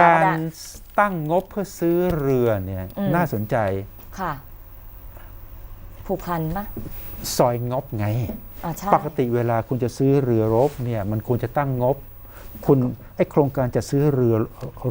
การได้ตั้งงบเพื่อซื้อเรือเนี่ยอืม น่าสนใจค่ะ ผูกพันปะซอยงบไง อ่าใช่ ปกติเวลาคุณจะซื้อเรือรบเนี่ยมันควรจะตั้งงบ คุณไอโครงการจะซื้อเรือ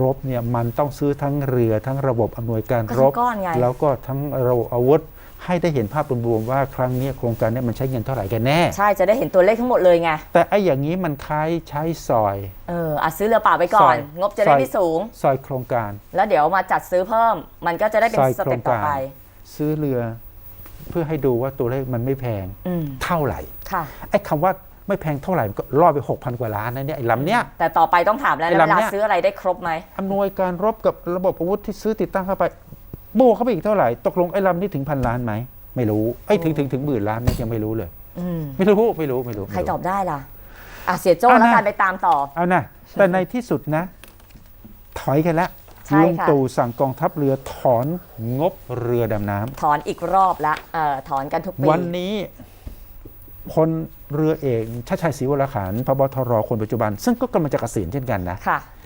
รบเนี่ยมันต้องซื้อทั้งเรือทั้งระบบอำนวยการก็รทั้บงก้อนไง แล้วก็ทั้งระบบอาวุธ ให้ได้เห็นภาพรวมๆว่าครั้งเนี้ยโครงการเนี้มันใช้เงินเท่าไหร่กันแน่ ใช่จะได้เห็นตัวเลขทั้งหมดเลยไง แต่ไออย่างนี้มันคล้ายใช้ซอย เอออะซื้อเรือเปล่าไปก่อน ซอย งบจะได้ซอยไม่สูง ซอยโครงการ แล้วเดี๋ยวมาจัดซื้อเพิ่ม มันก็จะได้เป็นซอยสเต็ปต่อไปโครงการซื้อเรือ เพื่อให้ดูว่าตัวเลขมันไม่แพงอืมเท่าไหร่ค่ะ ไอ้คำว่าไม่แพงเท่าไหร่มันก็ล่อไป6,000กว่าล้านนะเนี่ยไอ้ลำเนี้ย แต่ต่อไปต้องถามแล้วไอ้นะลำเวลาเนี้ยซื้ออะไรได้ครบไหม อำนวยการรบกับระบบอาวุธที่ซื้อติดตั้งเข้าไป บวกเข้าไปอีกเท่าไหร่ ตกลงไอ้ลำนี้ถึงพันล้านไหม ไม่รู้ไอ้ยถึงถึงถึงหมื่นล้านเนี่ยยังไม่รู้เลย อืมไม่รู้ไม่รู้ไม่รู้ใครไม่ ตอบได้ล่ะ อะเสียโจ้อะแล้วกันนะไปตามต่อ เอานะแต่ในที่สุดนะ ถอยกันแล้วใช่ลุงค่ะตู่สั่งกองทัพเรือถอนงบเรือดำน้ำถอนอีกรอบละเอ่อถอนกันทุกปีวันนี้พลเรือเอกชาติชัยศรีวรขานพบทรคนปัจจุบัน ซึ่งก็กำลังจะเกษียณเช่นกันนะ ค่ะเอ่อ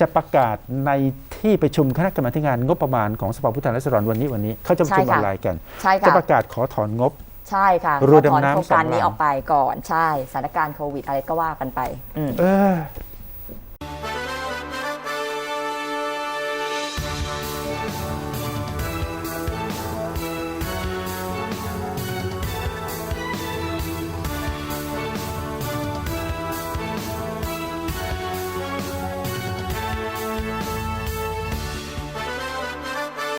จะประกาศในที่ประชุมคณะกรรมาธิการงบประมาณของสภาผู้แทนราษฎรวันนี้วันนี้เขาจะประชุมใช่ค่ะอะไรกันใช่จะค่ะประกาศขอถอนงบใช่ค่ะเรือขอถอนดำน้ำโครงการสองลำนี้ออกไปก่อนใช่สถานการณ์โควิดอะไรก็ว่ากันไปอืมเออ